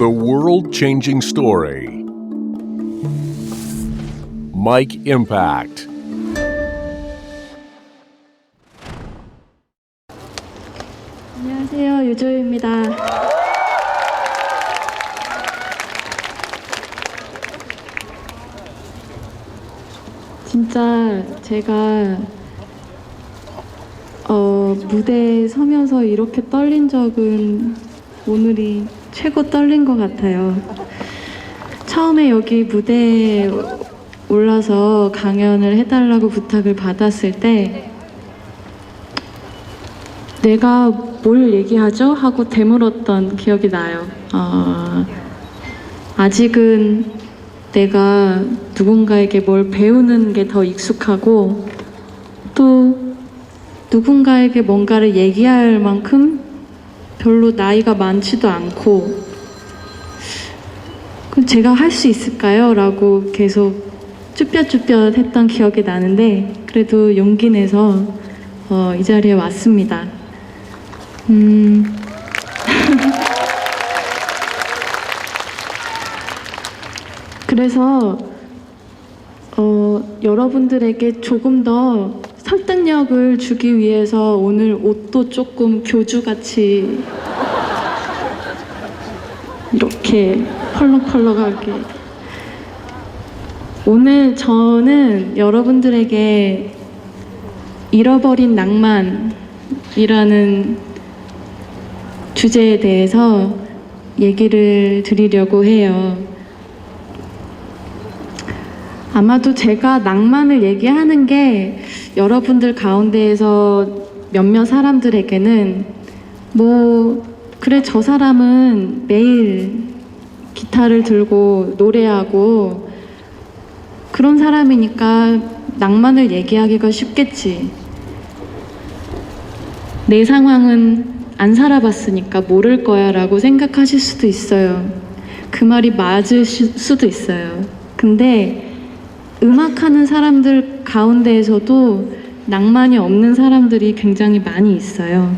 The world changing story. Mike Impact. 안녕하세요. 유조입니다. 진짜 제가 어, 무대에 서면서 이렇게 떨린 적은 오늘이 최고 떨린 것 같아요. 처음에 여기 무대에 올라서 강연을 해달라고 부탁을 받았을 때 내가 뭘 얘기하죠? 하고 되물었던 기억이 나요. 어, 아직은 내가 누군가에게 뭘 배우는 게 더 익숙하고 또 누군가에게 뭔가를 얘기할 만큼 별로 나이가 많지도 않고 그럼 제가 할 수 있을까요? 라고 계속 쭈뼛쭈뼛 했던 기억이 나는데 그래도 용기 내서 어, 이 자리에 왔습니다. 음. 그래서 어, 여러분들에게 조금 더 설득력을 주기 위해서 오늘 옷도 조금 교주같이 이렇게 펄럭펄럭하게 오늘 저는 여러분들에게 잃어버린 낭만이라는 주제에 대해서 얘기를 드리려고 해요. 아마도 제가 낭만을 얘기하는 게 여러분들 가운데에서 몇몇 사람들에게는 뭐, 그래, 저 사람은 매일 기타를 들고 노래하고 그런 사람이니까 낭만을 얘기하기가 쉽겠지. 내 상황은 안 살아봤으니까 모를 거야 라고 생각하실 수도 있어요. 그 말이 맞을 시- 수도 있어요. 근데 음악하는 사람들 가운데에서도 낭만이 없는 사람들이 굉장히 많이 있어요.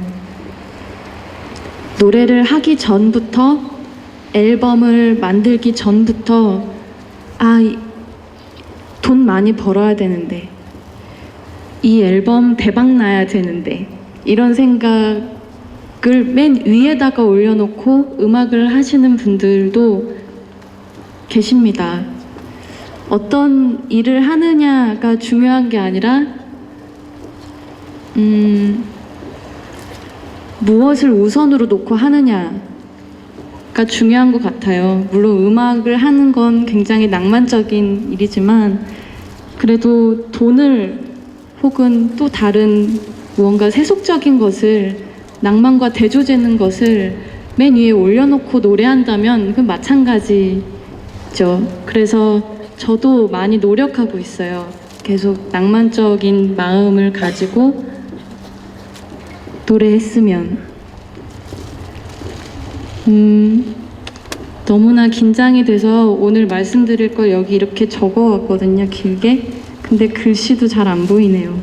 노래를 하기 전부터 앨범을 만들기 전부터 아, 이- 돈 많이 벌어야 되는데 이 앨범 대박 나야 되는데 이런 생각을 맨 위에다가 올려놓고 음악을 하시는 분들도 계십니다. 어떤 일을 하느냐가 중요한 게 아니라 음, 무엇을 우선으로 놓고 하느냐가 중요한 것 같아요. 물론 음악을 하는 건 굉장히 낭만적인 일이지만 그래도 돈을 혹은 또 다른 무언가 세속적인 것을 낭만과 대조되는 것을 맨 위에 올려놓고 노래한다면 그 마찬가지죠. 그래서 저도 많이 노력하고 있어요. 계속 낭만적인 마음을 가지고 노래했으면. 음, 너무나 긴장이 돼서 오늘 말씀드릴 걸 여기 이렇게 적어 왔거든요, 길게. 근데 글씨도 잘 안 보이네요.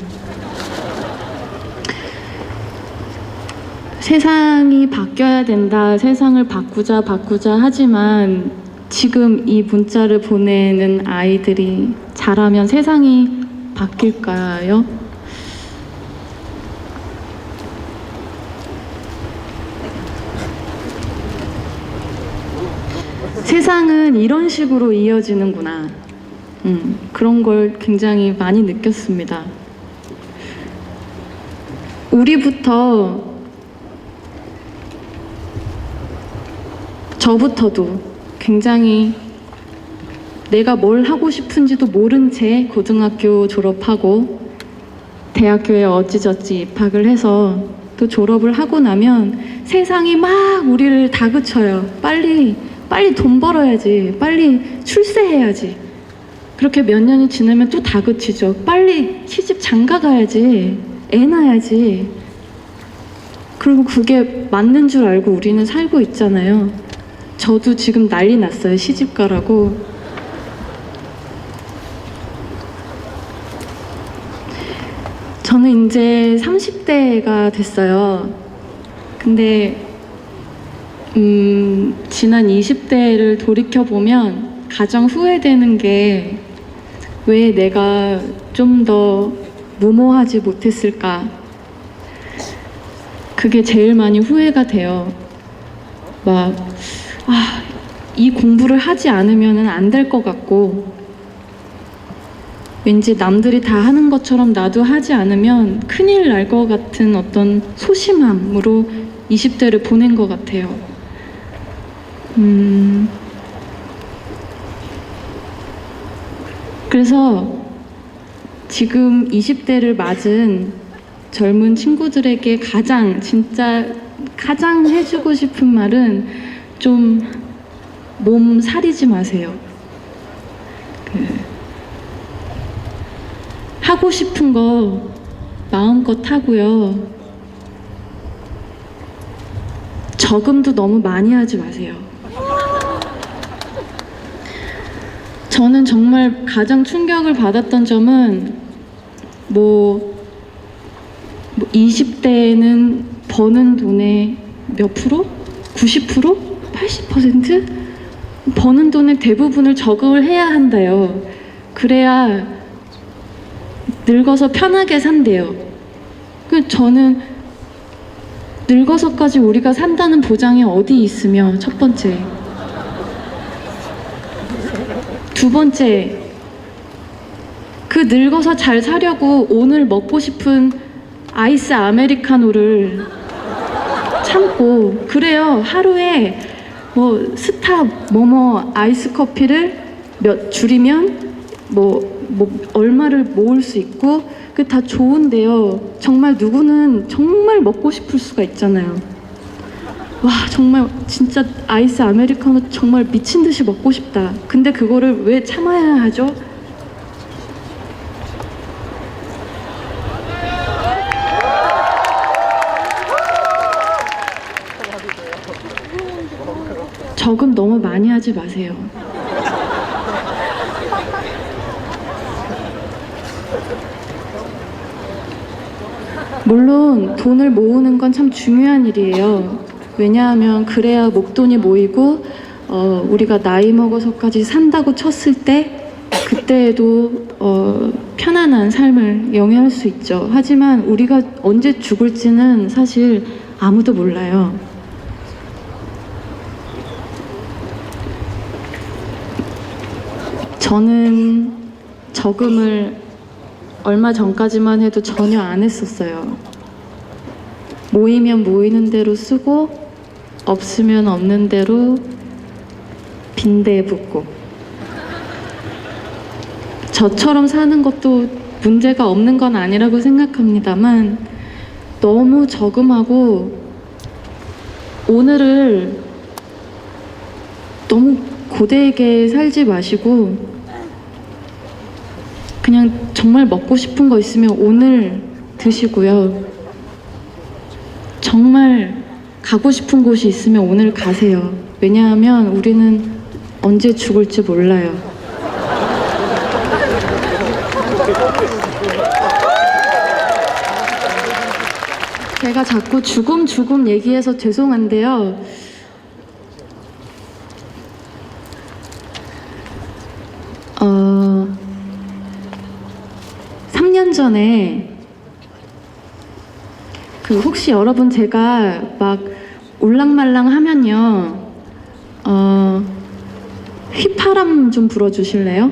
세상이 바뀌어야 된다, 세상을 바꾸자, 바꾸자 하지만 지금 이 문자를 보내는 아이들이 자라면 세상이 바뀔까요? 세상은 이런 식으로 이어지는구나. 음, 그런 걸 굉장히 많이 느꼈습니다. 우리부터 저부터도 굉장히 내가 뭘 하고 싶은지도 모른 채 고등학교 졸업하고 대학교에 어찌저찌 입학을 해서 또 졸업을 하고 나면 세상이 막 우리를 다그쳐요. 빨리, 빨리 돈 벌어야지. 빨리 출세해야지. 그렇게 몇 년이 지나면 또 다그치죠. 빨리 시집 장가 가야지. 애 낳아야지. 그리고 그게 맞는 줄 알고 우리는 살고 있잖아요. 저도 지금 난리 났어요. 시집 가라고. 저는 이제 30대가 됐어요. 근데 음, 지난 20대를 돌이켜 보면 가장 후회되는 게 왜 내가 좀 더 무모하지 못했을까. 그게 제일 많이 후회가 돼요. 막, 아, 이 공부를 하지 않으면 안 될 것 같고, 왠지 남들이 다 하는 것처럼 나도 하지 않으면 큰일 날 것 같은 어떤 소심함으로 20대를 보낸 것 같아요. 음, 그래서 지금 20대를 맞은 젊은 친구들에게 가장, 진짜 가장 해주고 싶은 말은 좀 몸 사리지 마세요. 그, 하고 싶은 거 마음껏 하고요. 저금도 너무 많이 하지 마세요. 저는 정말 가장 충격을 받았던 점은 뭐, 뭐 20대에는 버는 돈의 몇 프로? 90%? 80%? 버는 돈의 대부분을 저금을 해야 한대요. 그래야 늙어서 편하게 산대요. 그 저는 늙어서까지 우리가 산다는 보장이 어디 있으며 첫 번째. 두 번째. 그 늙어서 잘 사려고 오늘 먹고 싶은 아이스 아메리카노를 참고 그래요. 하루에 뭐 스타 뭐뭐 아이스 커피를 몇 줄이면 뭐, 뭐 얼마를 모을 수 있고 그 다 좋은데요. 정말 누구는 정말 먹고 싶을 수가 있잖아요. 와 정말 진짜 아이스 아메리카노 정말 미친 듯이 먹고 싶다. 근데 그거를 왜 참아야 하죠? 저금 너무 많이 하지 마세요. 물론 돈을 모으는 건 참 중요한 일이에요. 왜냐하면 그래야 목돈이 모이고 어, 우리가 나이 먹어서까지 산다고 쳤을 때 그때에도 어, 편안한 삶을 영위할 수 있죠. 하지만 우리가 언제 죽을지는 사실 아무도 몰라요. 저는 저금을 얼마 전까지만 해도 전혀 안 했었어요. 모이면 모이는 대로 쓰고 없으면 없는 대로 빈대에 붓고 저처럼 사는 것도 문제가 없는 건 아니라고 생각합니다만 너무 저금하고 오늘을 너무 고되게 살지 마시고 그냥 정말 먹고 싶은 거 있으면 오늘 드시고요. 정말 가고 싶은 곳이 있으면 오늘 가세요. 왜냐하면 우리는 언제 죽을지 몰라요. 제가 자꾸 죽음 죽음 얘기해서 죄송한데요. 어, 3년 전에 그 혹시 여러분 제가 막 울랑말랑 하면요 어 휘파람 좀 불어주실래요?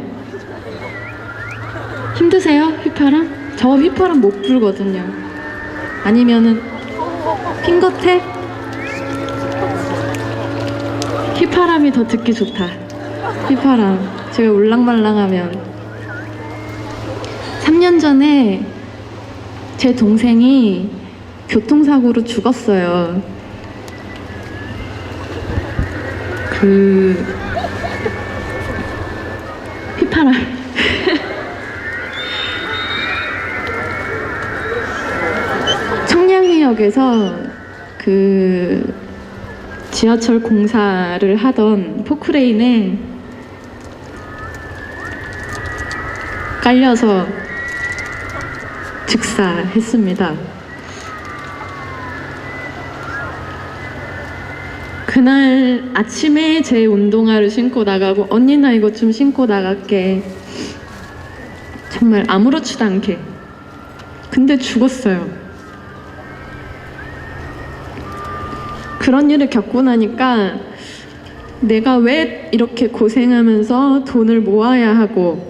힘드세요? 휘파람? 저 휘파람 못 불거든요 아니면은 핑거탭? 휘파람이 더 듣기 좋다 휘파람 제가 울랑말랑하면 3년 전에 제 동생이 교통사고로 죽었어요. 그 휘파람. 청량리역에서 그 지하철 공사를 하던 포크레인에 깔려서 즉사했습니다. 그날 아침에 제 운동화를 신고 나가고 언니 나 이거 좀 신고 나갈게. 정말 아무렇지도 않게. 근데 죽었어요. 그런 일을 겪고 나니까 내가 왜 이렇게 고생하면서 돈을 모아야 하고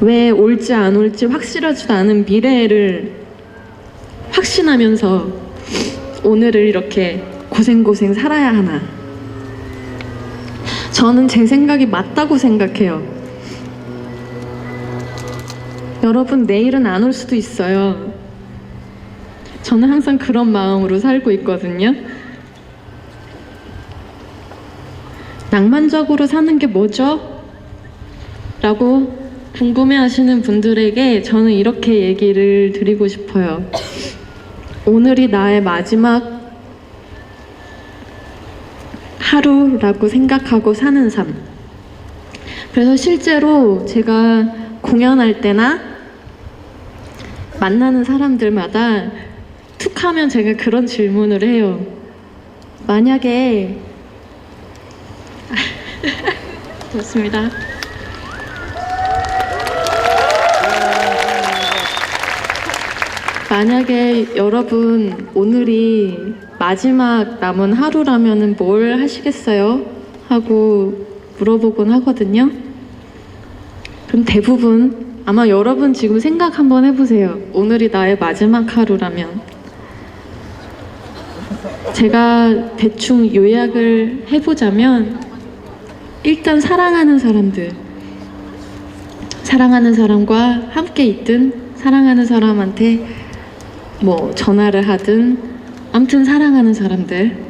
왜 올지 안 올지 확실하지도 않은 미래를 확신하면서 오늘을 이렇게 고생고생 살아야 하나. 저는 제 생각이 맞다고 생각해요. 여러분, 내일은 안 올 수도 있어요. 저는 항상 그런 마음으로 살고 있거든요. 낭만적으로 사는 게 뭐죠? 라고 궁금해 하시는 분들에게 저는 이렇게 얘기를 드리고 싶어요. 오늘이 나의 마지막 하루라고 생각하고 사는 삶. 그래서 실제로 제가 공연할 때나 만나는 사람들마다 툭 하면 제가 그런 질문을 해요. 만약에 좋습니다. 만약에 여러분 오늘이 마지막 남은 하루라면은 뭘 하시겠어요? 하고 물어보곤 하거든요. 그럼 대부분 아마 여러분 지금 생각 한번 해보세요. 오늘이 나의 마지막 하루라면 제가 대충 요약을 해보자면 일단 사랑하는 사람들 사랑하는 사람과 함께 있든 사랑하는 사람한테 뭐 전화를 하든 아무튼 사랑하는 사람들.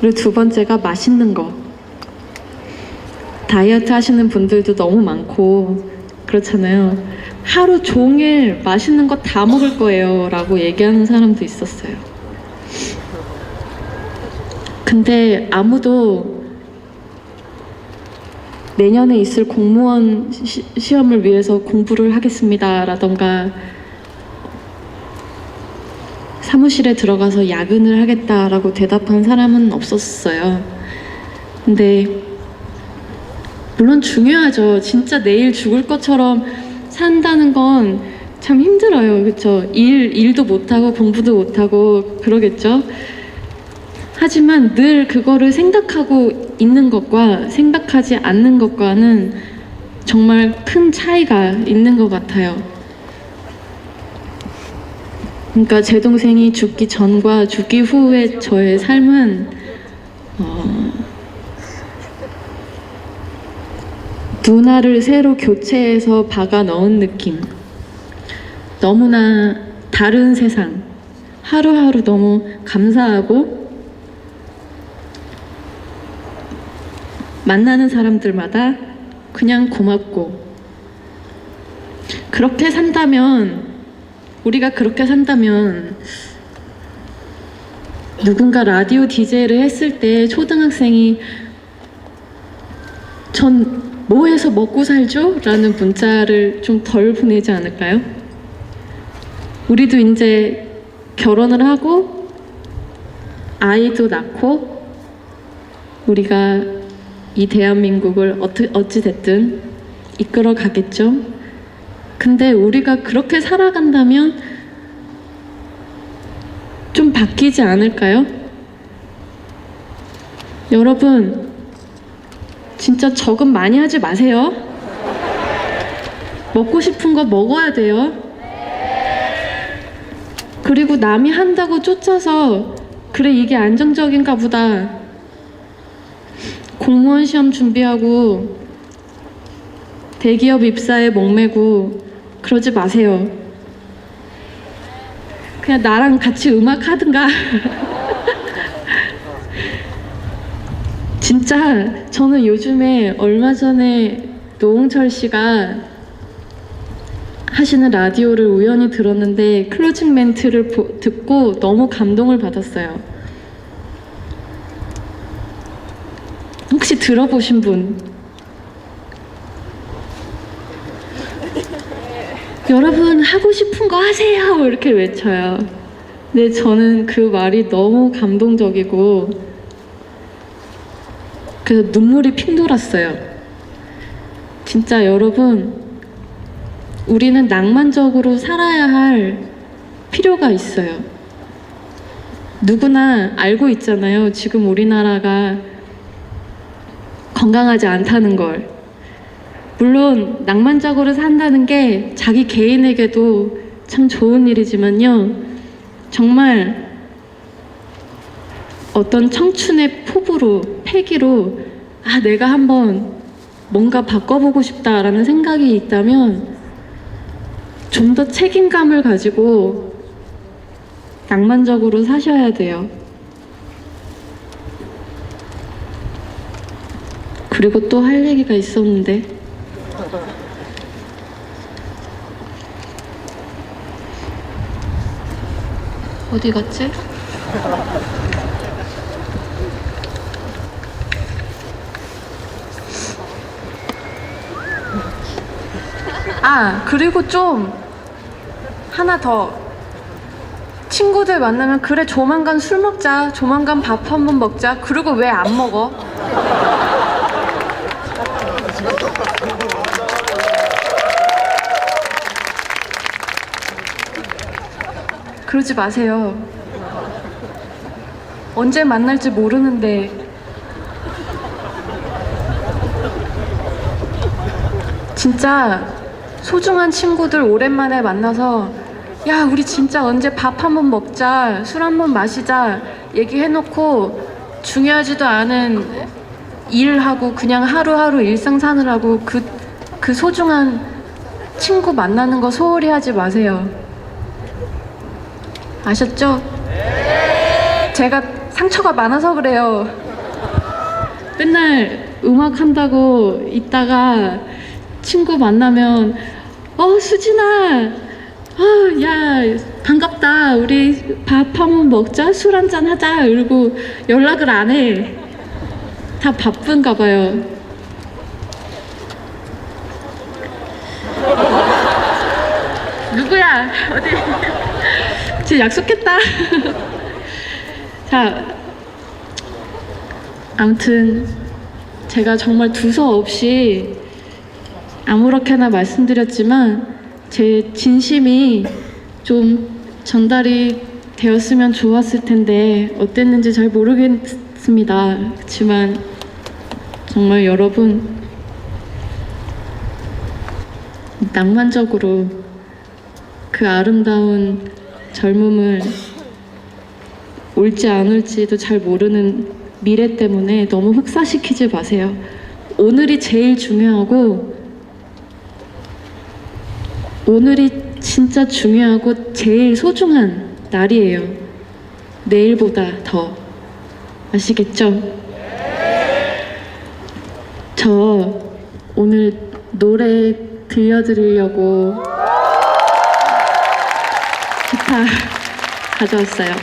그리고 두 번째가 맛있는 거. 다이어트 하시는 분들도 너무 많고 그렇잖아요. 하루 종일 맛있는 거 다 먹을 거예요 라고 얘기하는 사람도 있었어요. 근데 아무도 내년에 있을 공무원 시, 시험을 위해서 공부를 하겠습니다 라던가 사무실에 들어가서 야근을 하겠다라고 대답한 사람은 없었어요. 근데 물론 중요하죠. 진짜 내일 죽을 것처럼 산다는 건 참 힘들어요. 그렇죠? 일 일도 못 하고 공부도 못 하고 그러겠죠. 하지만 늘 그거를 생각하고 있는 것과 생각하지 않는 것과는 정말 큰 차이가 있는 것 같아요. 그러니까 제 동생이 죽기 전과 죽기 후의 저의 삶은 어, 눈알을 새로 교체해서 박아 넣은 느낌. 너무나 다른 세상. 하루하루 너무 감사하고 만나는 사람들마다 그냥 고맙고 그렇게 산다면 우리가 그렇게 산다면 누군가 라디오 DJ를 했을 때 초등학생이 전 뭐 해서 먹고 살죠? 라는 문자를 좀 덜 보내지 않을까요? 우리도 이제 결혼을 하고 아이도 낳고 우리가 이 대한민국을 어찌, 어찌 됐든 이끌어 가겠죠? 근데 우리가 그렇게 살아간다면 좀 바뀌지 않을까요? 여러분, 진짜 적응 많이 하지 마세요. 먹고 싶은 거 먹어야 돼요. 그리고 남이 한다고 쫓아서, 그래, 이게 안정적인가 보다. 공무원 시험 준비하고, 대기업 입사에 목매고, 그러지 마세요. 그냥 나랑 같이 음악 하든가. 진짜 저는 요즘에 얼마 전에 노홍철 씨가 하시는 라디오를 우연히 들었는데 클로징 멘트를 보- 듣고 너무 감동을 받았어요. 혹시 들어보신 분? 여러분 하고 싶은 거 하세요 이렇게 외쳐요. 근데 저는 그 말이 너무 감동적이고 그래서 눈물이 핑 돌았어요. 진짜 여러분, 우리는 낭만적으로 살아야 할 필요가 있어요. 누구나 알고 있잖아요. 지금 우리나라가 건강하지 않다는 걸. 물론 낭만적으로 산다는 게 자기 개인에게도 참 좋은 일이지만요. 정말 어떤 청춘의 포부로, 패기로 아, 내가 한번 뭔가 바꿔보고 싶다라는 생각이 있다면 좀 더 책임감을 가지고 낭만적으로 사셔야 돼요. 그리고 또 할 얘기가 있었는데 어디 갔지? 아 그리고 좀 하나 더 친구들 만나면 그래 조만간 술 먹자 조만간 밥 한 번 먹자 그리고 왜 안 먹어? 그러지 마세요. 언제 만날지 모르는데 진짜 소중한 친구들 오랜만에 만나서 야 우리 진짜 언제 밥 한 번 먹자 술 한 번 마시자 얘기해놓고 중요하지도 않은 일하고 그냥 하루하루 일상 사느라고 그, 그 소중한 친구 만나는 거 소홀히 하지 마세요. 아셨죠? 제가 상처가 많아서 그래요. 맨날 음악 한다고 있다가 친구 만나면 어 수진아 어, 야 반갑다. 우리 밥 한번 먹자. 술 한잔 하자. 이러고 연락을 안 해. 다 바쁜가 봐요. 누구야? 어디 쟤 약속했다 자 아무튼 제가 정말 두서 없이 아무렇게나 말씀드렸지만 제 진심이 좀 전달이 되었으면 좋았을 텐데 어땠는지 잘 모르겠습니다. 그렇지만 정말 여러분 낭만적으로 그 아름다운 젊음을 올지 안 올지도 잘 모르는 미래 때문에 너무 흑사시키지 마세요. 오늘이 제일 중요하고 오늘이 진짜 중요하고 제일 소중한 날이에요. 내일보다 더. 아시겠죠? 저 오늘 노래 들려드리려고 가져왔어요.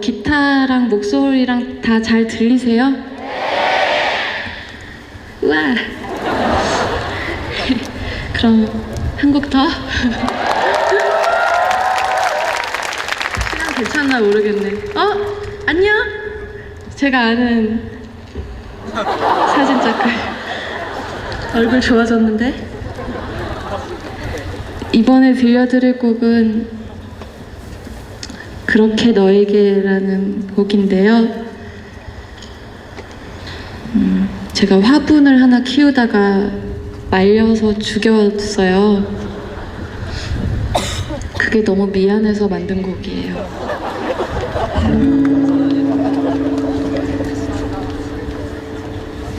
기타랑 목소리랑 다 잘 들리세요? 우와. 그럼 한 곡 더? 시간 괜찮나 모르겠네. 어? 안녕? 제가 아는 사진 작가. 얼굴 좋아졌는데? 이번에 들려드릴 곡은 그렇게 너에게라는 곡인데요. 음, 제가 화분을 하나 키우다가 말려서 죽였어요. 그게 너무 미안해서 만든 곡이에요.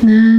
난